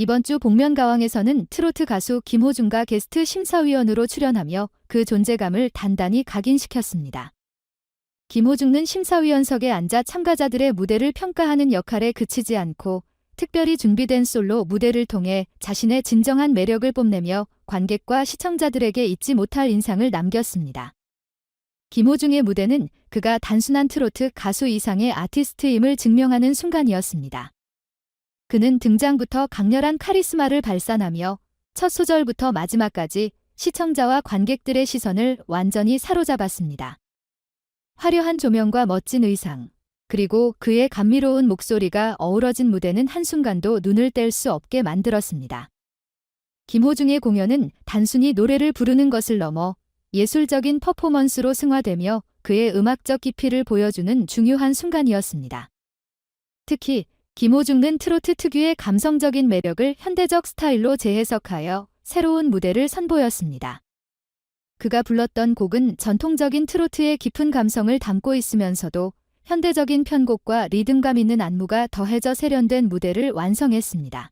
이번 주 복면가왕에서는 트로트 가수 김호중과 게스트 심사위원으로 출연하며 그 존재감을 단단히 각인시켰습니다. 김호중은 심사위원석에 앉아 참가자들의 무대를 평가하는 역할에 그치지 않고 특별히 준비된 솔로 무대를 통해 자신의 진정한 매력을 뽐내며 관객과 시청자들에게 잊지 못할 인상을 남겼습니다. 김호중의 무대는 그가 단순한 트로트 가수 이상의 아티스트임을 증명하는 순간이었습니다. 그는 등장부터 강렬한 카리스마를 발산하며 첫 소절부터 마지막까지 시청자와 관객들의 시선을 완전히 사로잡았습니다. 화려한 조명과 멋진 의상, 그리고 그의 감미로운 목소리가 어우러진 무대는 한순간도 눈을 뗄 수 없게 만들었습니다. 김호중의 공연은 단순히 노래를 부르는 것을 넘어 예술적인 퍼포먼스로 승화되며 그의 음악적 깊이를 보여주는 중요한 순간이었습니다. 특히 김호중은 트로트 특유의 감성적인 매력을 현대적 스타일로 재해석하여 새로운 무대를 선보였습니다. 그가 불렀던 곡은 전통적인 트로트의 깊은 감성을 담고 있으면서도 현대적인 편곡과 리듬감 있는 안무가 더해져 세련된 무대를 완성했습니다.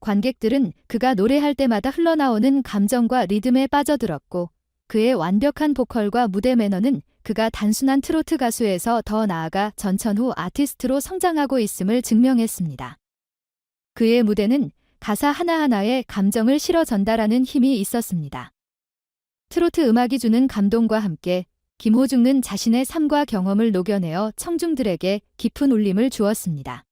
관객들은 그가 노래할 때마다 흘러나오는 감정과 리듬에 빠져들었고 그의 완벽한 보컬과 무대 매너는 그가 단순한 트로트 가수에서 더 나아가 전천후 아티스트로 성장하고 있음을 증명했습니다. 그의 무대는 가사 하나하나에 감정을 실어 전달하는 힘이 있었습니다. 트로트 음악이 주는 감동과 함께 김호중은 자신의 삶과 경험을 녹여내어 청중들에게 깊은 울림을 주었습니다.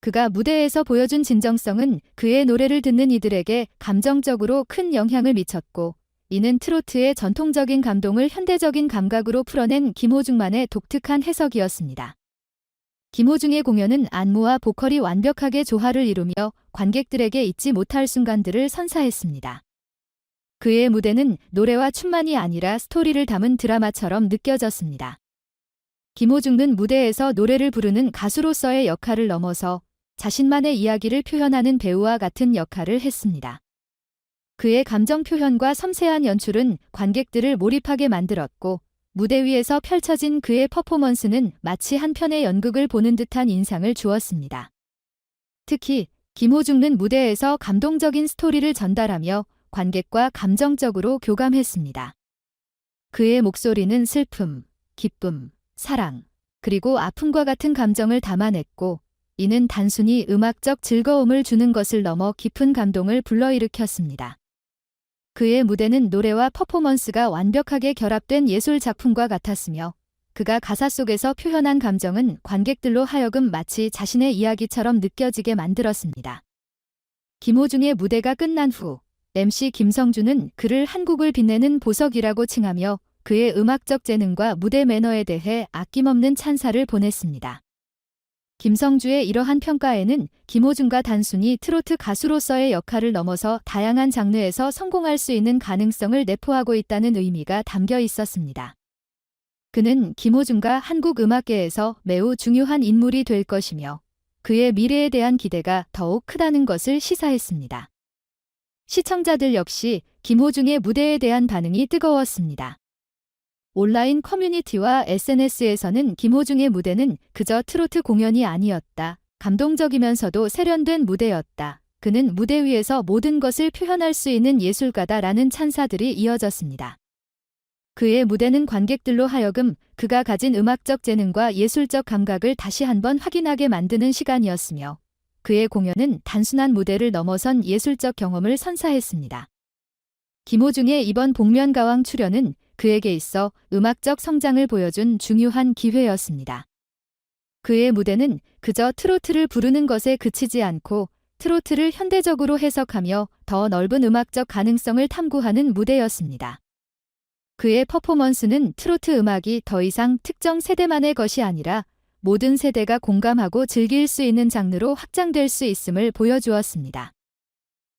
그가 무대에서 보여준 진정성은 그의 노래를 듣는 이들에게 감정적으로 큰 영향을 미쳤고 이는 트로트의 전통적인 감동을 현대적인 감각으로 풀어낸 김호중만의 독특한 해석이었습니다. 김호중의 공연은 안무와 보컬이 완벽하게 조화를 이루며 관객들에게 잊지 못할 순간들을 선사했습니다. 그의 무대는 노래와 춤만이 아니라 스토리를 담은 드라마처럼 느껴졌습니다. 김호중은 무대에서 노래를 부르는 가수로서의 역할을 넘어서 자신만의 이야기를 표현하는 배우와 같은 역할을 했습니다. 그의 감정 표현과 섬세한 연출은 관객들을 몰입하게 만들었고 무대 위에서 펼쳐진 그의 퍼포먼스는 마치 한 편의 연극을 보는 듯한 인상을 주었습니다. 특히 김호중은 무대에서 감동적인 스토리를 전달하며 관객과 감정적으로 교감했습니다. 그의 목소리는 슬픔, 기쁨, 사랑, 그리고 아픔과 같은 감정을 담아냈고 이는 단순히 음악적 즐거움을 주는 것을 넘어 깊은 감동을 불러일으켰습니다. 그의 무대는 노래와 퍼포먼스가 완벽하게 결합된 예술 작품과 같았으며 그가 가사 속에서 표현한 감정은 관객들로 하여금 마치 자신의 이야기처럼 느껴지게 만들었습니다. 김호중의 무대가 끝난 후 MC 김성주는 그를 한국을 빛내는 보석이라고 칭하며 그의 음악적 재능과 무대 매너에 대해 아낌없는 찬사를 보냈습니다. 김성주의 이러한 평가에는 김호중과 단순히 트로트 가수로서의 역할을 넘어서 다양한 장르에서 성공할 수 있는 가능성을 내포하고 있다는 의미가 담겨 있었습니다. 그는 김호중과 한국 음악계에서 매우 중요한 인물이 될 것이며 그의 미래에 대한 기대가 더욱 크다는 것을 시사했습니다. 시청자들 역시 김호중의 무대에 대한 반응이 뜨거웠습니다. 온라인 커뮤니티와 SNS에서는 김호중의 무대는 그저 트로트 공연이 아니었다. 감동적이면서도 세련된 무대였다. 그는 무대 위에서 모든 것을 표현할 수 있는 예술가다라는 찬사들이 이어졌습니다. 그의 무대는 관객들로 하여금 그가 가진 음악적 재능과 예술적 감각을 다시 한번 확인하게 만드는 시간이었으며 그의 공연은 단순한 무대를 넘어선 예술적 경험을 선사했습니다. 김호중의 이번 복면가왕 출연은 그에게 있어 음악적 성장을 보여준 중요한 기회였습니다. 그의 무대는 그저 트로트를 부르는 것에 그치지 않고 트로트를 현대적으로 해석하며 더 넓은 음악적 가능성을 탐구하는 무대였습니다. 그의 퍼포먼스는 트로트 음악이 더 이상 특정 세대만의 것이 아니라 모든 세대가 공감하고 즐길 수 있는 장르로 확장될 수 있음을 보여주었습니다.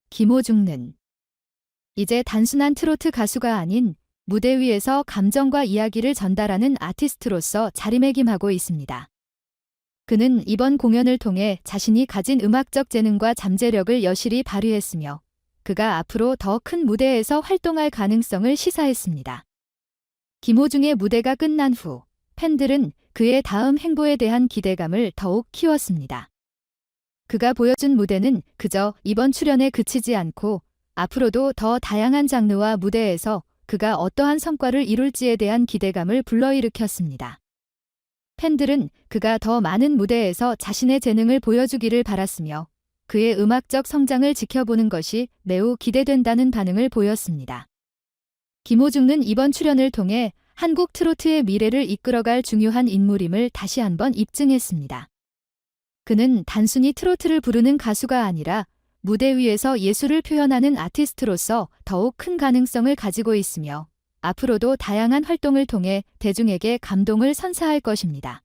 김호중는 이제 단순한 트로트 가수가 아닌 무대 위에서 감정과 이야기를 전달하는 아티스트로서 자리매김하고 있습니다. 그는 이번 공연을 통해 자신이 가진 음악적 재능과 잠재력을 여실히 발휘했으며 그가 앞으로 더 큰 무대에서 활동할 가능성을 시사했습니다. 김호중의 무대가 끝난 후 팬들은 그의 다음 행보에 대한 기대감을 더욱 키웠습니다. 그가 보여준 무대는 그저 이번 출연에 그치지 않고 앞으로도 더 다양한 장르와 무대에서 그가 어떠한 성과를 이룰지에 대한 기대감을 불러일으켰습니다. 팬들은 그가 더 많은 무대에서 자신의 재능을 보여주기를 바랐으며 그의 음악적 성장을 지켜보는 것이 매우 기대된다는 반응을 보였습니다. 김호중은 이번 출연을 통해 한국 트로트의 미래를 이끌어갈 중요한 인물임을 다시 한번 입증했습니다. 그는 단순히 트로트를 부르는 가수가 아니라 무대 위에서 예술을 표현하는 아티스트로서 더욱 큰 가능성을 가지고 있으며 앞으로도 다양한 활동을 통해 대중에게 감동을 선사할 것입니다.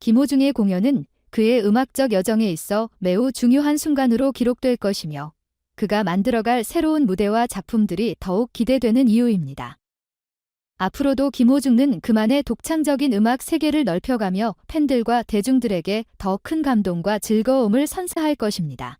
김호중의 공연은 그의 음악적 여정에 있어 매우 중요한 순간으로 기록될 것이며 그가 만들어갈 새로운 무대와 작품들이 더욱 기대되는 이유입니다. 앞으로도 김호중은 그만의 독창적인 음악 세계를 넓혀가며 팬들과 대중들에게 더 큰 감동과 즐거움을 선사할 것입니다.